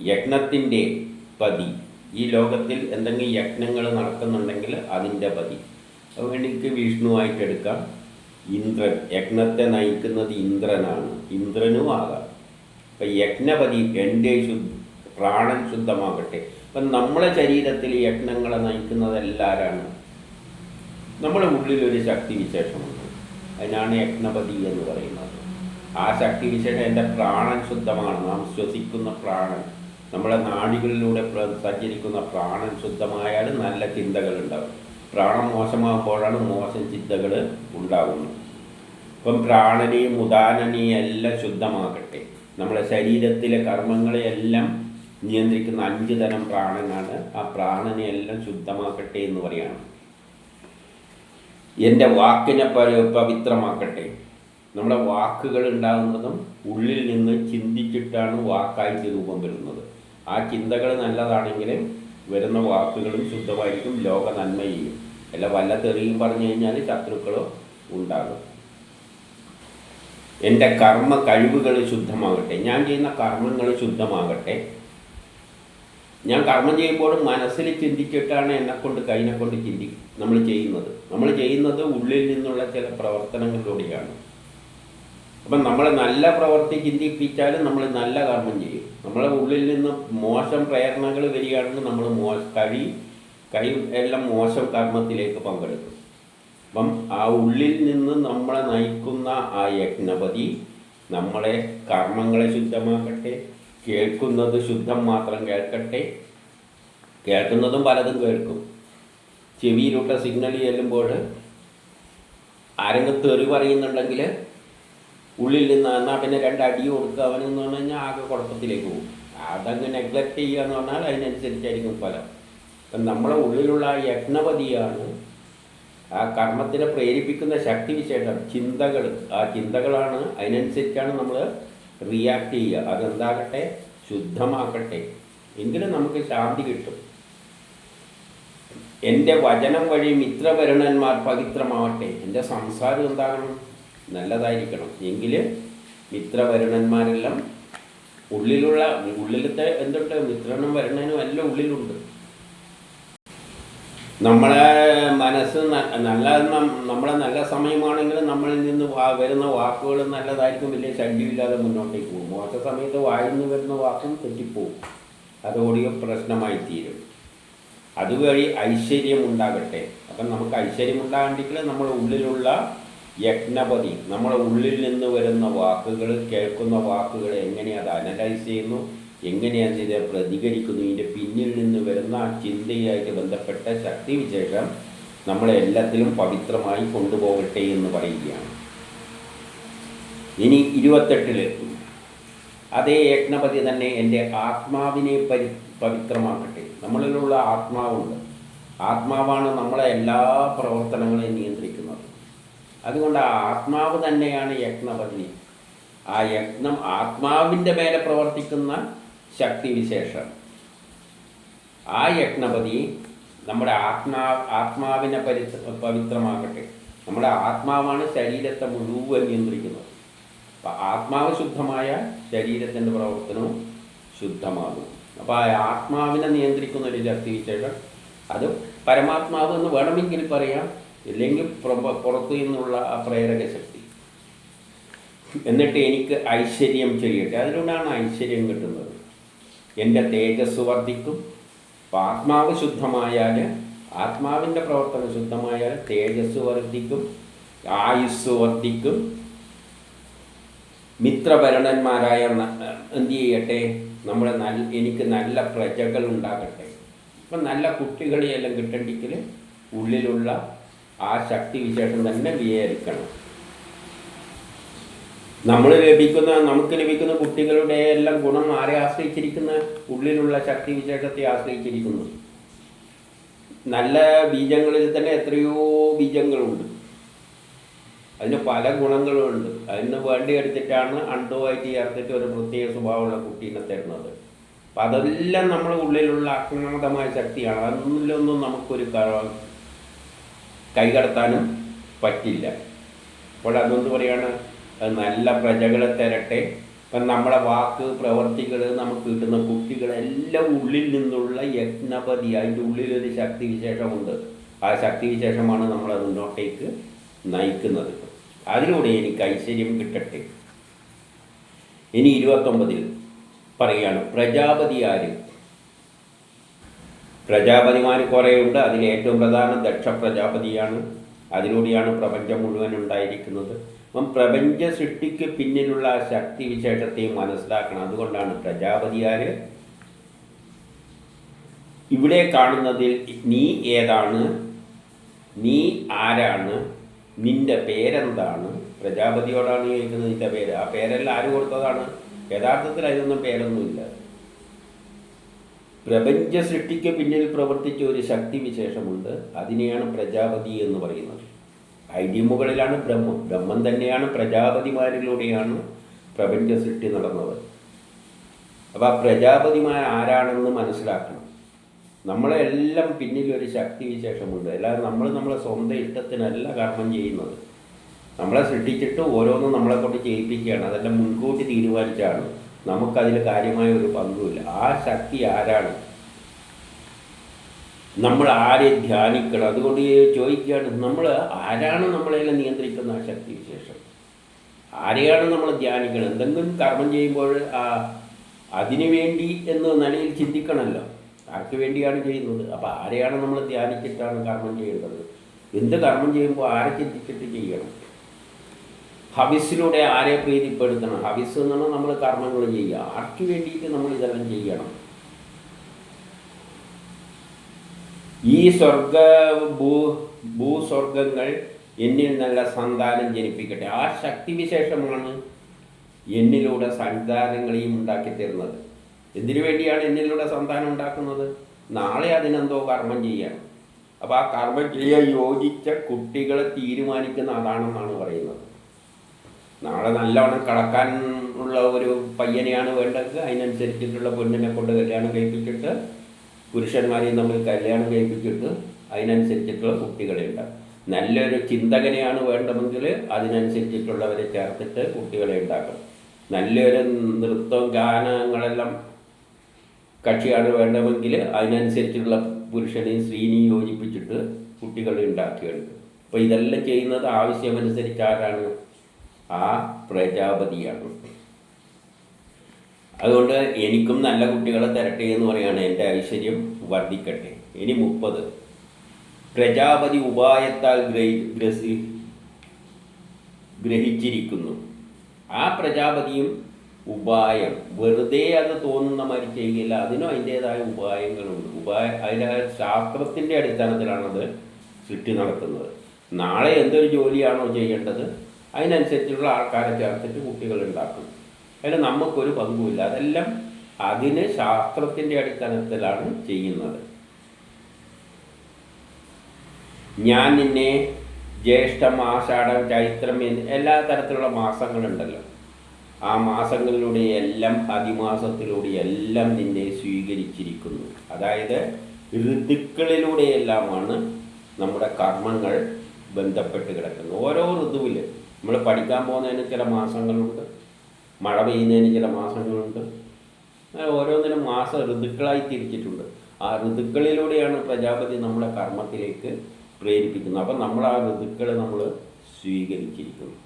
യജ്ഞത്തിന്റെ പതി. ഈ ലോകത്തിൽ എന്തെങ്കിലും യജ്ഞങ്ങൾ നടക്കുന്നുണ്ടെങ്കിൽ അതിന്റെ പതി. അതുകൊണ്ട് വിഷ്ണുവായിട്ട് എടുക്കാം. ഇന്ദ്രൻ. യജ്ഞത്തെ നയിക്കുന്നത് ഇന്ദ്രനാണ്. ഇന്ദ്രനും ആകാം. അപ്പം യജ്ഞപതി എന്റെ ശുദ്ധ പ്രാണൻ ശുദ്ധമാകട്ടെ അപ്പം നമ്മളെ ശരീരത്തിൽ യജ്ഞങ്ങളെ നയിക്കുന്നത് എല്ലാരാണ് നമ്മുടെ ഉള്ളിൽ ഒരു ശക്തി വിശേഷമുണ്ട്. അതിനാണ് യജ്ഞപതി എന്ന് പറയുന്നത്. ആ ശക്തി വിശേഷം എന്റെ പ്രാണൻ ശുദ്ധമാണ്. നാം ശ്വസിക്കുന്ന പ്രാണൻ നമ്മുടെ നാടികളിലൂടെ സഞ്ചരിക്കുന്ന പ്രാണൻ ശുദ്ധമായാൽ നല്ല ചിന്തകൾ ഉണ്ടാവും പ്രാണം മോശമാകുമ്പോഴാണ് മോശം ചിന്തകൾ ഉണ്ടാകുന്നത് ഇപ്പം പ്രാണനെയും ഉദാനനെയും എല്ലാം ശുദ്ധമാകട്ടെ. നമ്മുടെ ശരീരത്തിലെ കർമ്മങ്ങളെയെല്ലാം നിയന്ത്രിക്കുന്ന അഞ്ച് തരം പ്രാണനാണ് ആ പ്രാണനെ എല്ലാം ശുദ്ധമാക്കട്ടെ എന്ന് പറയാണ്. എന്റെ വാക്കിനെ പവിത്രമാക്കട്ടെ. നമ്മുടെ വാക്കുകൾ ഉണ്ടാകുന്നതും ഉള്ളിൽ നിന്ന് ചിന്തിച്ചിട്ടാണ് വാക്കായിട്ട് രൂപം വരുന്നത്. ആ ചിന്തകൾ നല്ലതാണെങ്കിൽ വരുന്ന വാക്കുകളും ശുദ്ധമായിരിക്കും ലോക നന്മ ചെയ്യും അല്ല വല്ല തെറിയും പറഞ്ഞു കഴിഞ്ഞാൽ ശത്രുക്കളോ ഉണ്ടാകും. എന്റെ കർമ്മ കഴിവുകൾ ശുദ്ധമാകട്ടെ. ഞാൻ ചെയ്യുന്ന കർമ്മങ്ങൾ ശുദ്ധമാകട്ടെ. ഞാൻ കർമ്മം ചെയ്യുമ്പോഴും മനസ്സിൽ ചിന്തിച്ചിട്ടാണ് എന്നെക്കൊണ്ട് കൈനെക്കൊണ്ട് കൈനെ കൊണ്ട് ചിന്തി നമ്മൾ ചെയ്യുന്നത്. നമ്മൾ ചെയ്യുന്നത് ഉള്ളിൽ നിന്നുള്ള ചില പ്രവർത്തനങ്ങളിലൂടെയാണ്. അപ്പം നമ്മൾ നല്ല പ്രവൃത്തി ചിന്തിപ്പിച്ചാലും നമ്മൾ നല്ല കർമ്മം ചെയ്യും. നമ്മളെ ഉള്ളിൽ നിന്ന് മോശം പ്രേരണകൾ വരികയാണെങ്കിൽ നമ്മൾ മോ കഴി കൈ എല്ലാം മോശം കർമ്മത്തിലേക്ക് പങ്കെടുക്കും. അപ്പം ആ ഉള്ളിൽ നിന്ന് നമ്മളെ നയിക്കുന്ന ആ യജ്ഞപതി നമ്മളെ കർമ്മങ്ങളെ ശുദ്ധമാക്കട്ടെ കേൾക്കുന്നത് ശുദ്ധം മാത്രം കേൾക്കട്ടെ. കേൾക്കുന്നതും പലതും കേൾക്കും. ചെവിയിലൂട്ട സിഗ്നൽ ചെല്ലുമ്പോൾ ആരെങ്കിലും തെറി പറയുന്നുണ്ടെങ്കിൽ ഉള്ളിൽ നിന്ന് എന്നാൽ പിന്നെ രണ്ടടി കൊടുക്കുക അവനെന്ന് പറഞ്ഞു കഴിഞ്ഞാൽ ആകെ കുഴപ്പത്തിലേക്ക് പോകും. അതങ്ങ് നെഗ്ലക്റ്റ് ചെയ്യുക എന്ന് പറഞ്ഞാൽ അതിനനുസരിച്ചായിരിക്കും ഫലം. അപ്പം നമ്മളെ ഉള്ളിലുള്ള യജ്ഞപതിയാണ് ആ കർമ്മത്തിനെ പ്രേരിപ്പിക്കുന്ന ശക്തി വിശേഷം ചിന്തകൾ. ആ ചിന്തകളാണ് അതിനനുസരിച്ചാണ് നമ്മൾ റിയാക്ട് ചെയ്യുക. അതെന്താകട്ടെ? ശുദ്ധമാക്കട്ടെ എങ്കിലും നമുക്ക് ശാന്തി കിട്ടും. എന്റെ വചനം വഴി മിത്രവരുണന്മാർ പവിത്രമാവട്ടെ. എന്റെ സംസാരം എന്താകണം? നല്ലതായിരിക്കണം. എങ്കിൽ മിത്രവരുണന്മാരെല്ലാം ഉള്ളിലുള്ള ഉള്ളിലത്തെ എന്തുണ്ട്? മിത്രനും വരുണനും എല്ലാം ഉള്ളിലുണ്ട്. നമ്മളെ മനസ്സ് നല്ല നമ്മളെ നല്ല സമയമാണെങ്കിൽ നമ്മളിൽ നിന്ന് വരുന്ന വാക്കുകൾ നല്ലതായിരിക്കും. വലിയ ശല്യമില്ലാതെ മുന്നോട്ടേക്ക് പോകും. മോശ സമയത്ത് വായിൽ നിന്ന് വരുന്ന വാക്കും തെറ്റിപ്പോവും. അതോടെ പ്രശ്നമായി തീരും. അതുവഴി ഐശ്വര്യം ഉണ്ടാകട്ടെ. അപ്പം നമുക്ക് ഐശ്വര്യം ഉണ്ടാകണ്ടെങ്കിൽ നമ്മുടെ ഉള്ളിലുള്ള യജ്ഞപതി നമ്മുടെ ഉള്ളിൽ നിന്ന് വരുന്ന വാക്കുകൾ കേൾക്കുന്ന വാക്കുകൾ എങ്ങനെ അത് അനലൈസ് ചെയ്യുന്നു? എങ്ങനെയാണ് ഇത് പ്രതികരിക്കുന്നു? ഇതിന്റെ പിന്നിൽ നിന്ന് വരുന്ന ആ ചിന്തയായിട്ട് ബന്ധപ്പെട്ട ശക്തി വിശേഷം നമ്മളെ എല്ലാത്തിലും പവിത്രമായി കൊണ്ടുപോകട്ടെ എന്ന് പറയുകയാണ്. ഇനി ഇരുപത്തെട്ടിൽ അതേ യജ്ഞപതി തന്നെ എന്റെ ആത്മാവിനെ പരി പവിത്രമാക്കട്ടെ. നമ്മളിലുള്ള ആത്മാവുണ്ട്. ആത്മാവാണ് നമ്മളെ എല്ലാ പ്രവർത്തനങ്ങളെയും നിയന്ത്രിക്കുന്നത്. അതുകൊണ്ട് ആ ആത്മാവ് തന്നെയാണ് യജ്ഞപതി. ആ യജ്ഞം ആത്മാവിന്റെ മേലെ പ്രവർത്തിക്കുന്ന ശക്തി വിശേഷം ആ യജ്ഞപതി നമ്മുടെ ആത്മാ ആത്മാവിനെ പരി പവിത്രമാക്കട്ടെ നമ്മുടെ ആത്മാവാണ് ശരീരത്തെ മുഴുവൻ നിയന്ത്രിക്കുന്നത്. അപ്പം ആത്മാവ് ശുദ്ധമായ ശരീരത്തിന്റെ പ്രവർത്തനവും ശുദ്ധമാകും. അപ്പോൾ ആ ആത്മാവിനെ നിയന്ത്രിക്കുന്ന ഒരു ശക്തി വിശേഷം അത് പരമാത്മാവ് എന്ന് വേണമെങ്കിൽ പറയാം ഇല്ലെങ്കിൽ പുറത്തു നിന്നുള്ള ആ പ്രേരക ശക്തി. എന്നിട്ട് എനിക്ക് ഐശ്വര്യം ചെയ്യട്ടെ. അതിലൂടെയാണ് ഐശ്വര്യം കിട്ടുന്നത്. എന്റെ തേജസ് വർദ്ധിക്കും. അപ്പോൾ ആത്മാവ് ശുദ്ധമായാൽ ആത്മാവിന്റെ പ്രവർത്തനം ശുദ്ധമായാൽ തേജസ് വർദ്ധിക്കും ആയുസ് വർദ്ധിക്കും. മിത്രഭരണന്മാരായ എന്ത് ചെയ്യട്ടെ? നമ്മൾ നല്ല എനിക്ക് നല്ല പ്രജകൾ ഉണ്ടാകട്ടെ. അപ്പം നല്ല കുട്ടികളെയെല്ലാം കിട്ടണ്ടെങ്കിൽ ഉള്ളിലുള്ള ആ ശക്തി വിശേഷം തന്നെ വിചാരിക്കണം നമ്മൾ ലഭിക്കുന്ന നമുക്ക് ലഭിക്കുന്ന കുട്ടികളുടെ എല്ലാം ഗുണം ആരെ ആശ്രയിച്ചിരിക്കുന്ന? ഉള്ളിലുള്ള ശക്തി വിശേഷത്തെ ആശ്രയിച്ചിരിക്കുന്നു. നല്ല ബീജങ്ങളിൽ തന്നെ എത്രയോ ബീജങ്ങളുണ്ട്. അതിന് പല ഗുണങ്ങളുമുണ്ട് അതിന് വേണ്ടി എടുത്തിട്ടാണ് അണ്ടുമായിട്ട് ചേർത്തിട്ട് ഒരു പ്രത്യേക സ്വഭാവമുള്ള കുട്ടീനെ തരുന്നത്. അപ്പം അതെല്ലാം നമ്മുടെ ഉള്ളിലുള്ള അക്രമതമായ ശക്തിയാണ്. അതിലൊന്നും നമുക്കൊരു കൈകടത്താനും പറ്റില്ല. അപ്പോൾ അതുകൊണ്ട് പറയാണ്? അത് നല്ല പ്രജകളെ തരട്ടെ. ഇപ്പം നമ്മളെ വാക്ക് പ്രവർത്തികൾ നമുക്ക് കിട്ടുന്ന കുട്ടികളെല്ലാം ഉള്ളിൽ നിന്നുള്ള യജ്ഞപതി അതിന്റെ ഉള്ളിലൊരു ശക്തി വിശേഷമുണ്ട് ആ ശക്തി വിശേഷമാണ് നമ്മളെ മുന്നോട്ടേക്ക് നയിക്കുന്നത്. അതിലൂടെ എനിക്ക് ഐശ്വര്യം കിട്ടട്ടെ. ഇനി ഇരുപത്തൊമ്പതിൽ പറയുകയാണ് പ്രജാപതി ആര്? പ്രജാപതിമാർ കുറേയുണ്ട്. അതിൽ ഏറ്റവും പ്രധാനം ദക്ഷ പ്രജാപതിയാണ് അതിലൂടെയാണ് പ്രപഞ്ചം മുഴുവൻ ഉണ്ടായിരിക്കുന്നത്. അപ്പം പ്രപഞ്ച സൃഷ്ടിക്ക് പിന്നിലുള്ള ശക്തി വിശേഷത്തെയും മനസ്സിലാക്കണം. അതുകൊണ്ടാണ് പ്രജാപതിയാര് ഇവിടെ കാണുന്നതിൽ നീ ഏതാണ്? നീ ആരാണ്? നിന്റെ പേരെന്താണ്? പ്രജാപതിയോടാണ് ചോദിക്കുന്നത് നിന്റെ പേര്. ആ പേരെല്ലാം ആര് കൊടുത്തതാണ്? യഥാർത്ഥത്തിൽ അതിനൊന്നും പേരൊന്നുമില്ല. പ്രപഞ്ച സൃഷ്ടിക്ക് പിന്നിൽ പ്രവർത്തിച്ച ഒരു ശക്തി വിശേഷമുണ്ട്. അതിനെയാണ് പ്രജാപതി എന്ന് പറയുന്നത്. ഐഡിയമുകളിലാണ് ബ്രഹ്മം ബ്രഹ്മം തന്നെയാണ് പ്രജാപതിമാരിലൂടെയാണ് പ്രപഞ്ച സൃഷ്ടി നടന്നത്. അപ്പോൾ ആ പ്രജാപതിമാർ ആരാണെന്ന് മനസ്സിലാക്കണം. നമ്മളെല്ലാം പിന്നിലൊരു ശക്തി വിശേഷമുണ്ട്. അല്ലാതെ നമ്മൾ നമ്മളെ സ്വന്തം ഇഷ്ടത്തിനല്ല കർമ്മം ചെയ്യുന്നത്. നമ്മളെ സൃഷ്ടിച്ചിട്ട് ഓരോന്നും നമ്മളെ കൊണ്ട് ചെയ്യിപ്പിക്കുകയാണ്. അതെല്ലാം മുൻകൂട്ടി തീരുമാനിച്ചാണ്. നമുക്കതിൽ കാര്യമായ ഒരു പങ്കുമില്ല. ആ ശക്തി ആരാണ്? നമ്മൾ ആരെ ധ്യാനിക്കണം? അതുകൊണ്ട് ചോദിക്കുകയാണ് നമ്മൾ ആരാണ് നമ്മളെല്ലാം നിയന്ത്രിക്കുന്ന ആ ശക്തി വിശേഷം ആരെയാണ് നമ്മൾ ധ്യാനിക്കണം? എന്തെങ്കിലും കർമ്മം ചെയ്യുമ്പോൾ ആ അതിനു വേണ്ടി എന്ന് നിലയിൽ ചിന്തിക്കണമല്ലോ. ആർക്ക് വേണ്ടിയാണ് ചെയ്യുന്നത്? അപ്പോൾ ആരെയാണ് നമ്മൾ ധ്യാനിച്ചിട്ടാണ് കർമ്മം ചെയ്യേണ്ടത്? എന്ത് കർമ്മം ചെയ്യുമ്പോൾ ആരെ ചിന്തിച്ചിട്ട് ചെയ്യണം? ഹവിസിലൂടെ ആരെ പ്രീതിപ്പെടുത്തണം? ഹവിസ് എന്നാണ് നമ്മൾ കർമ്മങ്ങൾ ചെയ്യുക. ആർക്ക് വേണ്ടിയിട്ട് നമ്മൾ ഇതെല്ലാം ചെയ്യണം? ഈ സ്വർഗ ഭൂ ഭൂസ്വർഗങ്ങൾ എന്നിൽ നല്ല സന്താനം ജനിപ്പിക്കട്ടെ. ആ ശക്തി വിശേഷമാണ് എന്നിലൂടെ സന്താനങ്ങളെയും ഉണ്ടാക്കി തരുന്നത്. എന്തിനു വേണ്ടിയാണ് എന്നിലൂടെ സന്താനം ഉണ്ടാക്കുന്നത്? നാളെ അതിനെന്തോ കർമ്മം ചെയ്യണം അപ്പോൾ ആ കർമ്മം ചെയ്യാൻ യോജിച്ച കുട്ടികളെ തീരുമാനിക്കുന്ന അതാണെന്നാണ് പറയുന്നത്. നാളെ നല്ലവണ്ണം കളക്കാൻ ഉള്ള ഒരു പയ്യനെയാണ് വേണ്ടത്. അതിനനുസരിച്ചിട്ടുള്ള പൊന്നിനെ കൊണ്ട് കല്യാണം കഴിപ്പിച്ചിട്ട് പുരുഷന്മാരെയും നമ്മൾ കല്യാണം കഴിപ്പിച്ചിട്ട് അതിനനുസരിച്ചിട്ടുള്ള കുട്ടികളെ ഉണ്ടാക്കും. നല്ലൊരു ചിന്തകനെയാണ് വേണ്ടതെങ്കിൽ അതിനനുസരിച്ചിട്ടുള്ളവരെ ചേർത്തിട്ട് കുട്ടികളെ ഉണ്ടാക്കും. നല്ലൊരു നൃത്തം ഗാനങ്ങളെല്ലാം കക്ഷിയാണ് വേണ്ടതെങ്കിൽ അതിനനുസരിച്ചുള്ള പുരുഷനെയും സ്ത്രീനെയും യോജിപ്പിച്ചിട്ട് കുട്ടികളെ ഉണ്ടാക്കിയെടുക്കും. അപ്പോൾ ഇതെല്ലാം ചെയ്യുന്നത് ആവശ്യമനുസരിച്ച് ആരാണ്? ആ പ്രജാപതിയാണ്. അതുകൊണ്ട് എനിക്കും നല്ല കുട്ടികളെ തരട്ടെ എന്ന് പറയുകയാണ് എന്റെ ഐശ്വര്യം വർദ്ധിക്കട്ടെ. ഇനി മുപ്പത്. പ്രജാപതി ഉപായത്താൽ ഗ്രഹി ഗ്രഹിച്ചിരിക്കുന്നു. ആ പ്രജാപതിയും ഉപായം വെറുതെ അത് തോന്നുന്ന മാതിരി ചെയ്യുകയില്ല അതിനും അതിന്റേതായ ഉപായങ്ങളുണ്ട്. ഉപായ അതിന്റെ ശാസ്ത്രത്തിന്റെ അടിസ്ഥാനത്തിലാണത് സൃഷ്ടി നടത്തുന്നത്. നാളെ എന്തൊരു ജോലിയാണോ ചെയ്യേണ്ടത്? അതിനനുസരിച്ചുള്ള ആൾക്കാരെ ചേർത്തിട്ട് കുട്ടികൾ ഉണ്ടാക്കും അതിൽ നമുക്കൊരു പങ്കുമില്ല. അതെല്ലാം അതിന് ശാസ്ത്രത്തിന്റെ അടിസ്ഥാനത്തിലാണ് ചെയ്യുന്നത്. ഞാൻ നിന്നെ ജ്യേഷ്ഠം ആഷാഢം ചൈത്രം എല്ലാ തരത്തിലുള്ള മാസങ്ങളുണ്ടല്ലോ. ആ മാസങ്ങളിലൂടെ എല്ലാം അതിമാസത്തിലൂടെ എല്ലാം നിന്നെ സ്വീകരിച്ചിരിക്കുന്നു. അതായത് ഋതുക്കളിലൂടെയെല്ലാമാണ് നമ്മുടെ കർമ്മങ്ങൾ ബന്ധപ്പെട്ട് കിടക്കുന്നത്. ഓരോ ഋതുവിൽ നമ്മൾ പഠിക്കാൻ പോകുന്നതിന് ചില മാസങ്ങളുണ്ട്. മഴ പെയ്യുന്നതിന് ചില മാസങ്ങളുണ്ട്. ഓരോന്നിനും മാസ ഋതുക്കളായി തിരിച്ചിട്ടുണ്ട്. ആ ഋതുക്കളിലൂടെയാണ് പ്രജാപതി നമ്മളെ കർമ്മത്തിലേക്ക് പ്രേരിപ്പിക്കുന്നത്. അപ്പം നമ്മൾ ആ ഋതുക്കളെ നമ്മൾ സ്വീകരിച്ചിരിക്കുന്നു.